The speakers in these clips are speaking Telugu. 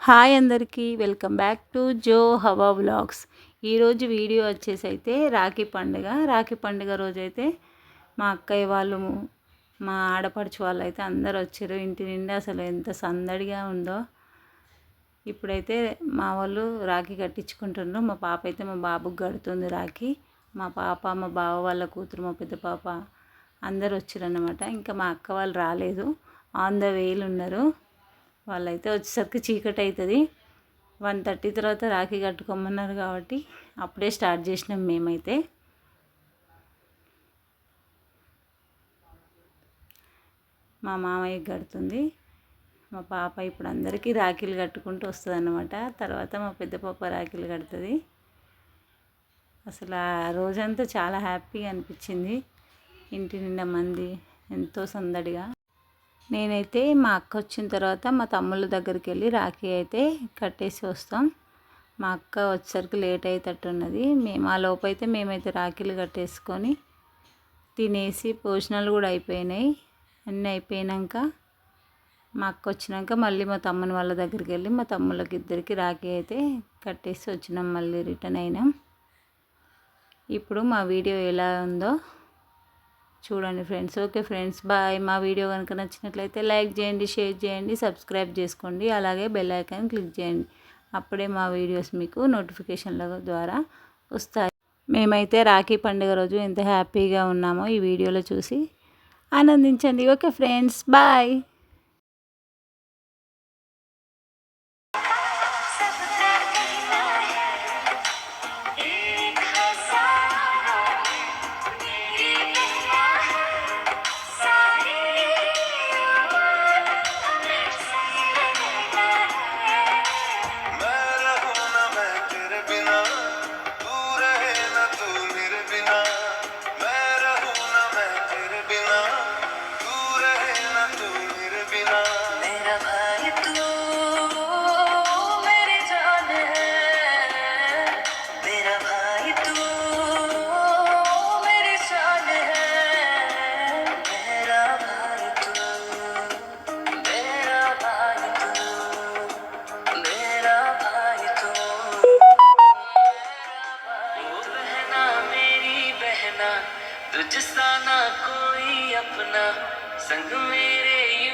హాయ్ అందరికీ వెల్కమ్ బ్యాక్ టు జో హవా వ్లాగ్స్. ఈరోజు వీడియో వచ్చేసి అయితే రాఖీ పండుగ. రాఖీ పండుగ రోజైతే మా అక్కయ్య వాళ్ళు మా ఆడపడుచు వాళ్ళు అయితే అందరు వచ్చారు. ఇంటి నిండా అసలు ఎంత సందడిగా ఉందో. ఇప్పుడైతే మా వాళ్ళు రాఖీ కట్టించుకుంటున్నారు. మా పాప అయితే మా బాబుకి కడుతుంది రాఖీ. మా పాప మా బావ వాళ్ళ కూతురు మా పెద్ద పాప అందరు వచ్చారన్నమాట. ఇంకా మా అక్క వాళ్ళు రాలేదు. ఆన్ ద వేలు ఉన్నారు. వాళ్ళైతే వచ్చేసరికి చీకటి అవుతుంది వన్ థర్టీ తర్వాత రాఖీ కట్టుకోమన్నారు కాబట్టి అప్పుడే స్టార్ట్ చేసినాం మేమైతే. మా మామయ్య కడుతుంది. మా పాప ఇప్పుడు అందరికీ రాఖీలు కట్టుకుంటూ వస్తుంది అన్నమాట తర్వాత మా పెద్ద పాప రాఖీలు కడుతుంది. అసలు ఆ రోజంతా చాలా హ్యాపీగా అనిపించింది. ఇంటి నిండా మంది ఎంతో సందడిగా. నేనైతే మా అక్క వచ్చిన తర్వాత మా తమ్ముళ్ళ దగ్గరికి వెళ్ళి రాఖీ అయితే కట్టేసి వస్తాం. మా అక్క వచ్చేసరికి లేట్ అయ్యేటట్టున్నది మేము ఆ లోపు అయితే మేమైతే రాఖీలు కట్టేసుకొని తినేసి భోజనాలు కూడా అయిపోయినాయి. అన్నీ అయిపోయినాక మా అక్క వచ్చినాక మళ్ళీ మా తమ్ముని వాళ్ళ దగ్గరికి వెళ్ళి మా తమ్ముళ్ళకి ఇద్దరికి రాఖీ అయితే కట్టేసి వచ్చినాం. మళ్ళీ రిటర్న్ అయినాం. ఇప్పుడు మా వీడియో ఎలా ఉందో చూడండి ఫ్రెండ్స్. Okay friends bye. మా వీడియో కనుక నచ్చినట్లయితే లైక్ చేయండి షేర్ చేయండి సబ్స్క్రైబ్ చేసుకోండి అలాగే బెల్ ఐకాన్ క్లిక్ చేయండి. అప్పుడే మా వీడియోస్ మీకు నోటిఫికేషన్ల ద్వారా వస్తాయి. మేమైతే రాఖీ పండుగ రోజు ఎంత హ్యాపీగా ఉన్నామో ఈ వీడియోలో చూసి ఆనందించండి. Okay friends bye. संग मेरे ही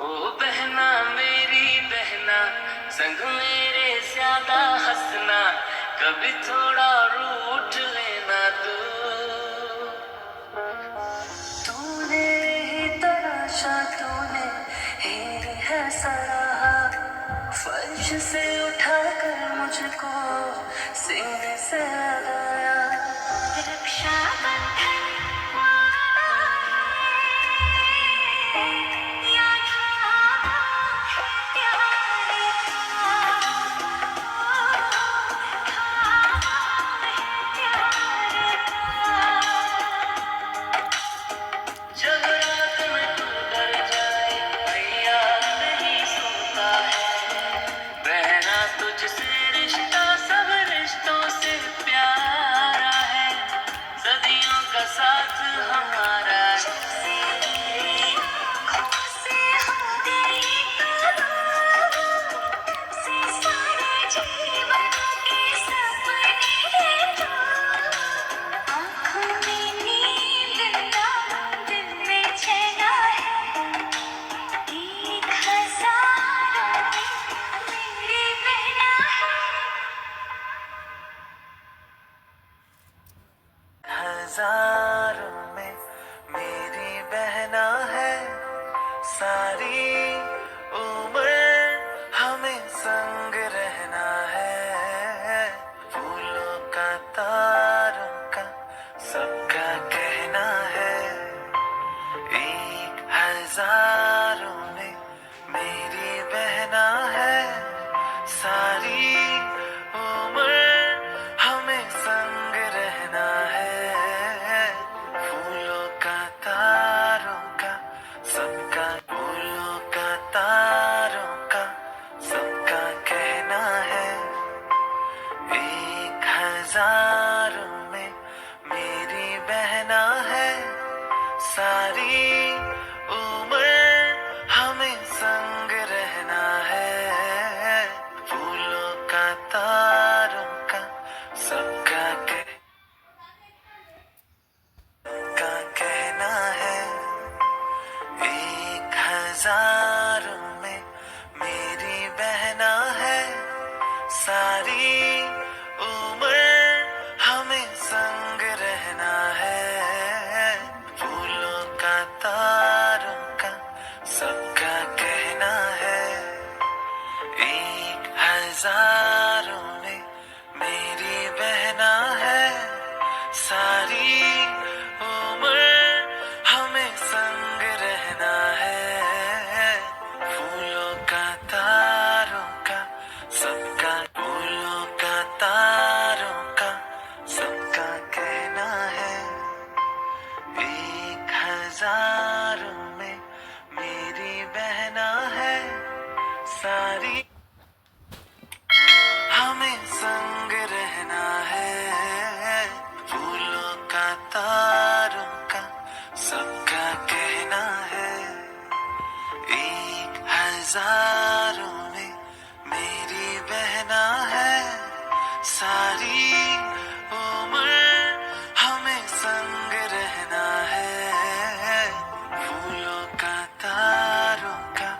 ओ बहना, मेरी बहना, संग मेरे ज़्यादा हंसना, कभी थोड़ा रूठ लेना तू। तूने ही तराशा, तूने ही सराहा, फर्श से उठाकर मुझको सीने से हज़ारों में मेरी बहना है। सारी उम्र हमें संग रहना है। फूलों का, तारों का, सबका, फूलों का, तारों का, सबका कहना है। एक हज़ारों हज़ारों में मेरी बहना है। सारी उम्र हमें संग रहना है। फूलों का तारों का,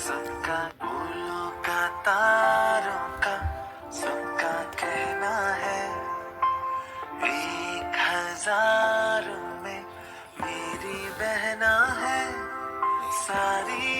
सबका फूलों का तारों का, सबका कहना है। एक हज़ारों में मेरी बहना है। सारी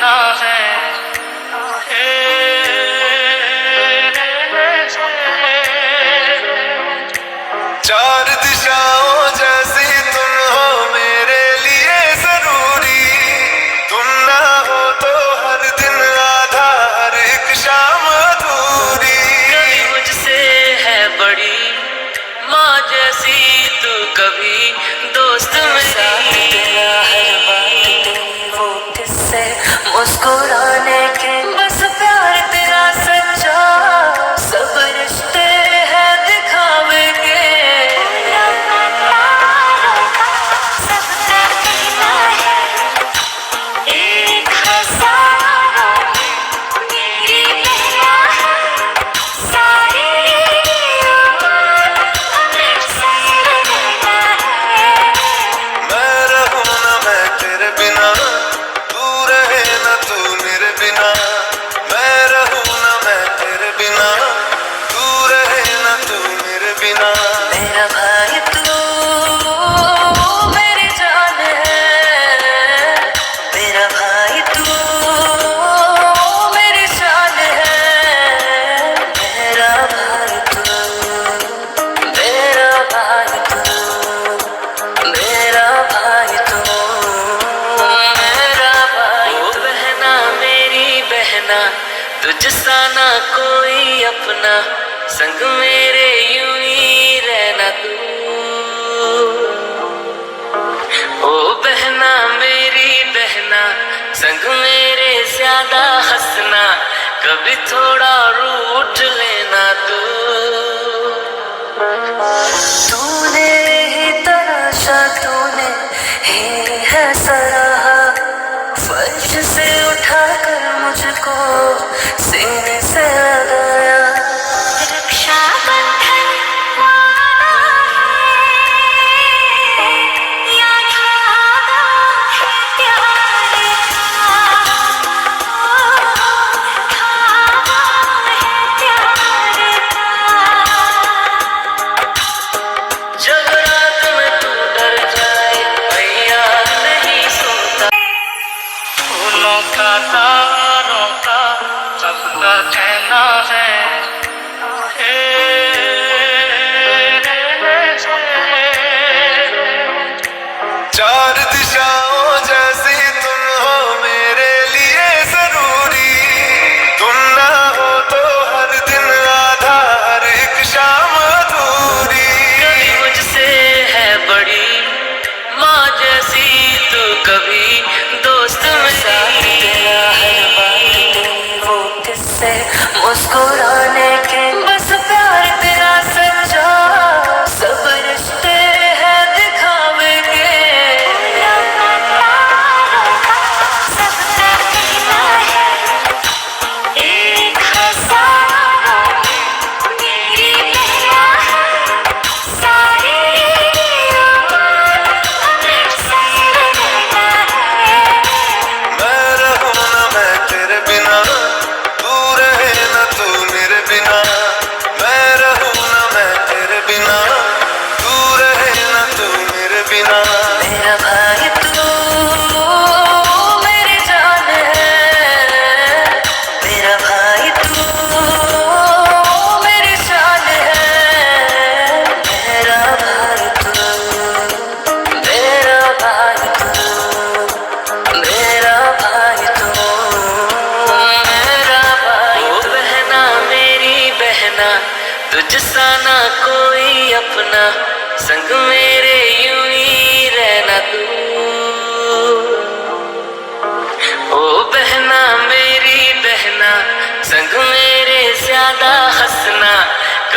nothing. अपना तुझसा ना कोई अपना संग मेरे यूं ही रहना तू ओ बहना मेरी बहना संग मेरे ज्यादा हंसना कभी थोड़ा रूठ लेना तू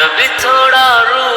कभी थोड़ा रूठ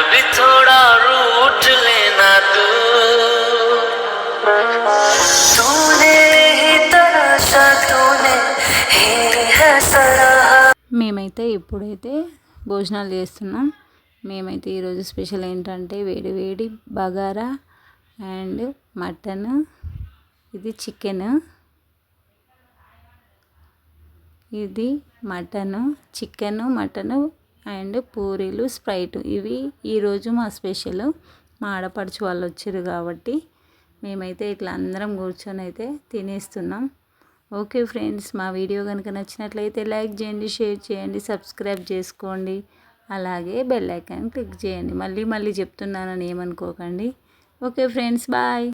कभी थोड़ा रूठ लेना तू तूने ही तराशा तूने ही है सराहा మేమైతే ఇప్పుడైతే భోజనాలు చేస్తున్నాం మేమైతే ఈరోజు స్పెషల్ ఏంటంటే వేడి వేడి బగారా అండ్ మటన్ ఇది చికెన్ ఇది మటను చికెన్ మటన్ అండ్ పూరీలు స్ప్రైట్. ఇవి ఈరోజు మా స్పెషల్. మా ఆడపడుచు వాళ్ళు వచ్చారు కాబట్టి మేమైతే ఇట్లా అందరం కూర్చొని అయితే తినేస్తున్నాం. ఓకే ఫ్రెండ్స్ మా వీడియో కనుక నచ్చినట్లయితే లైక్ చేయండి షేర్ చేయండి సబ్స్క్రైబ్ చేసుకోండి. అలాగే బెల్ ఐకాన్ క్లిక్ చేయండి. మళ్ళీ మళ్ళీ చెప్తున్నానని ఏమనుకోకండి. Okay friends bye.